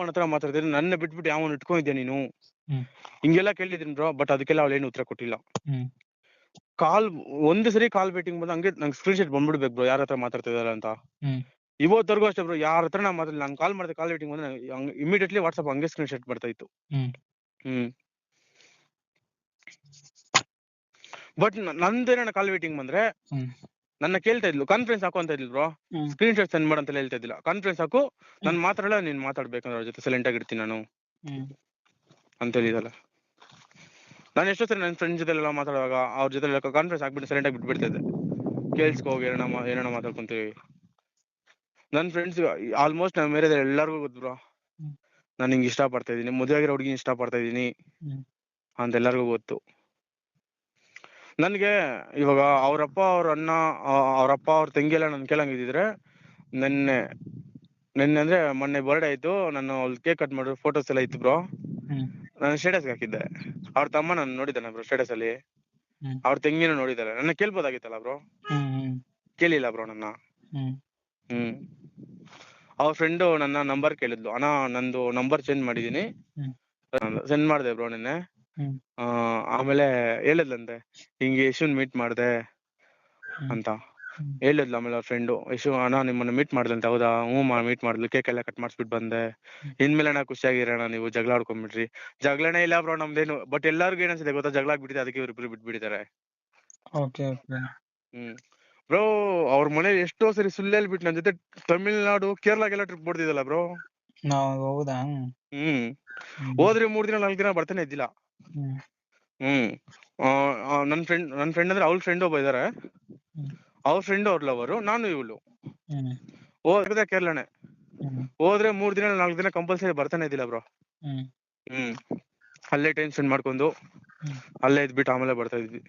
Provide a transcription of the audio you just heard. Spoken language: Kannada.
ಅವನ ಹತ್ರ ಮಾತಾಡ್ತಿದ್ರೆ ನನ್ನ ಬಿಟ್ಬಿಟ್ಟು ಯಾವನ್ ಇಟ್ಕೊಂಡಿದ್ಯಾ ನೀನು. ಹಿಂಗೆಲ್ಲ ಕೇಳಿದೀನಿ ಬ್ರೋ ಬಟ್ ಅದಕ್ಕೆಲ್ಲ ಅವಳು ಏನು ಉತ್ತರ ಕೊಟ್ಟಿಲ್ಲ. ಕಾಲ್ ಒಂದ್ ಸರಿ ಕಾಲ್ ವೇಟಿಂಗ್ ಬಂದ ಹಂಗೆ ನಂಗೆ ಸ್ಕ್ರೀನ್ ಶಾಟ್ ಬಂದ್ಬಿಡ್ಬೇಕು ಬ್ರೋ ಯಾರ ಹತ್ರ ಮಾತಾಡ್ತಿದಾರೆ ಅಂತ. ಇವತ್ತರ್ಗೂ ಅಷ್ಟೇ ಬ್ರೋ ಯಾರ ಹತ್ರ ನಾ ಮಾತಾಡಿಲ್ಲ ನಾನು ಕಾಲ್ ಮಾಡಿದೆ ಕಾಲ್ ವೇಟಿಂಗ್ ಬಂದ್ರೆ ಇಮಿಡಿಯೇಟ್ಲಿ ವಾಟ್ಸ್ಆಪ್ ಹಂಗೆ ಸ್ಕ್ರೀನ್ ಶಾಟ್ ಬರ್ತಾ ಇತ್ತು. ಹ್ಮ್. ಬಟ್ ನಂದೇನ ಕಾಲ್ ವೇಟಿಂಗ್ ಬಂದ್ರೆ ನನ್ನ ಕೇಳ್ತಾ ಇದ್ಲು ಕಾನ್ಫರೆನ್ಸ್ ಹಾಕು ಅಂತ ಇದ್ಲು ಸ್ಕ್ರೀನ್ ಶಾಟ್ ಸೆಂಡ್ ಮಾಡು ಅಂತ ಹೇಳ್ತಾ ಇದ್ದಿಲ್ಲ ಕಾನ್ಫರೆನ್ಸ್ ಹಾಕು ನಾನು ಮಾತಾಡಲ್ಲ ನೀನ್ ಮಾತಾಡ್ಬೇಕಂದ್ರೆ ಅವ್ರ ಜೊತೆ ಸೈಲೆಂಟ್ ಆಗಿರ್ತೀನಿ ನಾನು. ಅಂತ ಹೇಳಿದಲ್ಲ. ನಾನು ಎಷ್ಟೋ ಸರಿ ನನ್ನ ಫ್ರೆಂಡ್ ಜೊತೆ ಎಲ್ಲ ಮಾತಾಡುವಾಗ ಅವ್ರ ಜೊತೆ ಕಾನ್ಫರೆನ್ಸ್ ಹಾಕ್ಬಿಟ್ಟು ಸೈಲೆಂಟ್ ಆಗಿ ಬಿಟ್ಬಿಡ್ತಿದ್ದೆ ಕೇಳಿಸ್ಕೊ ಹೋಗಿ ಏನೋ ಏನೋ ಮಾತಾಡ್ಕೊಂತೀವಿ. ನನ್ನ ಫ್ರೆಂಡ್ಸ್ ಆಲ್ಮೋಸ್ಟ್ ನಮ್ಮ ಮೇರೆ ಎಲ್ಲರಿಗೂ ಗೊತ್ತು ಬ್ರೋ. ನಾನು ಹಿಂಗೆ ಇಷ್ಟ ಪಡ್ತಾ ಇದೀನಿ ಮದುವೆ ಆಗಿರೋ ಹುಡುಗಿ ಇಷ್ಟ ಪಡ್ತಾ ಇದೀನಿ ಅಂತ ಎಲ್ಲರಿಗೂ ಗೊತ್ತು. ನನ್ಗೆ ಇವಾಗ ಅವರಪ್ಪ ಅವ್ರ ಅಣ್ಣ ಅವರಪ್ಪ ಅವ್ರ ತಂಗಿ ಎಲ್ಲ ನನ್ ಕೇಳಂಗಿದ್ರೆ ನೆನ್ನೆ ನೆನ್ನೆ ಅಂದ್ರೆ ಮೊನ್ನೆ ಬರ್ಡೇ ಆಯ್ತು. ನಾನು ಕೇಕ್ ಕಟ್ ಮಾಡಿದ್ರು ಫೋಟೋಸ್ ಎಲ್ಲ ಇತ್ತು ಬ್ರೋ ನಾನು ಸ್ಟೇಟಸ್ ಹಾಕಿದ್ದೆ. ಅವ್ರ ತಮ್ಮ ನಾನು ನೋಡಿದ್ದಾನೆ ಬ್ರೋ ಸ್ಟೇಟಸ್ ಅಲ್ಲಿ. ಅವ್ರ ತಂಗಿನೂ ನೋಡಿದ್ದಾರೆ ನನ್ನ ಕೇಳ್ಬೋದಾಗಿತ್ತಲ್ಲ ಬ್ರೋ ಕೇಳಿಲ್ಲ ಬ್ರೋ ನನ್ನ. ಹ್ಮ್. ಅವ್ರ ಫ್ರೆಂಡು ನನ್ನ ನಂಬರ್ ಕೇಳಿದ್ಲು. ಅಣ್ಣ ನಂದು ನಂಬರ್ ಚೇಂಜ್ ಮಾಡಿದೀನಿ ಸೆಂಡ್ ಮಾಡಿದೆ ಬ್ರೋ ನಿನ್ನೆ. ಹ್ಮ್. ಆ, ಆಮೇಲೆ ಹೇಳಿದ್ಲಂತೆ ಹಿಂಗೆ ಯಶುನ್ ಮೀಟ್ ಮಾಡ್ದೆ. ಅಂತ. ಹ್ಮ್. ಹೇಳಿದ್ಲು ಆಮೇಲೆ ಅವ್ರ ಫ್ರೆಂಡು ಯಶು ಅಣ್ಣ ನಿಮ್ಮನ್ನ ಮೀಟ್ ಮಾಡ್ದಂತೆ ಹೌದಾ? ಹ್ಞೂ ಮೀಟ್ ಮಾಡಿದ್ಲು ಕೇಕ್ ಎಲ್ಲ ಕಟ್ ಮಾಡಿಸ್ಬಿಟ್ಟು ಬಂದೆ. ಇನ್ಮೇಲೆ ಅಣ್ಣ ಖುಷಿಯಾಗಿರೋಣ ನೀವು ಜಗಳ ಆಡ್ಕೊಂಡ್ಬಿಟ್ರಿ ಜಗಳನೇ ಇಲ್ಲ ಬ್ರೋ ನಮ್ದೇನು ಬಟ್ ಎಲ್ಲಾರ್ಗು ಏನಿಸುತ್ತೆ ಗೊತ್ತಾ? ಜಗಳ ಆಗ್ಬಿಟ್ಟಿದೆ ಅದಕ್ಕೆ ಇವ್ರಿಬ್ರು ಬಿಟ್ಬಿಟ್ಟಿದ್ದಾರೆ ಓಕೆ ಓಕೆ. ಹ್ಮ್. ಬ್ರೋ ಅವ್ರ ಮನೇಲಿ ಎಷ್ಟೋ ಸರಿ ಸುಳ್ಳು ಹೇಳ್ಬಿಟ್ಟು ನನ್ನ ಜೊತೆ ತಮಿಳ್ನಾಡು ಕೇರಳಗೆಲ್ಲ ಟ್ರಿಪ್ ಹೊಡ್ದಿದ್ದಲ್ಲ ಬ್ರೋ? ನಾವು ಹೌದಾ? ಹ್ಮ್. ಹ್ಮ್. ಹೋದ್ರೆ ಮೂರ್ ದಿನ ನಾಲ್ಕು ದಿನ ಬರ್ತಾನೆ ಇದ್ದಿಲ್ಲ. ಹ್ಮ್. ಹ್ಮ್. ಆ, ಆ, ನನ್ ಫ್ರೆಂಡ್ ನನ್ ಫ್ರೆಂಡ್ ಅಂದ್ರೆ ಅವ್ಳ ಫ್ರೆಂಡ್ ಒಬ್ಬ ಇದಾರೆ. ಅವ್ರ ಫ್ರೆಂಡ್ ಅವ್ರ ಲವರು ನಾನು ಇವಳು. ಹೋದ್ರೆ ಕೇರಳನೆ ಹೋದ್ರೆ ಮೂರ್ ದಿನ ನಾಲ್ಕು ದಿನ ಕಂಪಲ್ಸರಿ ಬರ್ತಾನೆ ಇದಿಲ್ಲ ಬ್ರೋ ಹ್ಮ್. ಅಲ್ಲೇ ಟೈಮ್ ಸ್ಪೆಂಡ್ ಮಾಡ್ಕೊಂಡು ಅಲ್ಲೇ ಅಲ್ಲೇ ಇದ್ಬಿಟ್ಟು ಆಮೇಲೆ ಬರ್ತಾ ಇದ್ವಿ.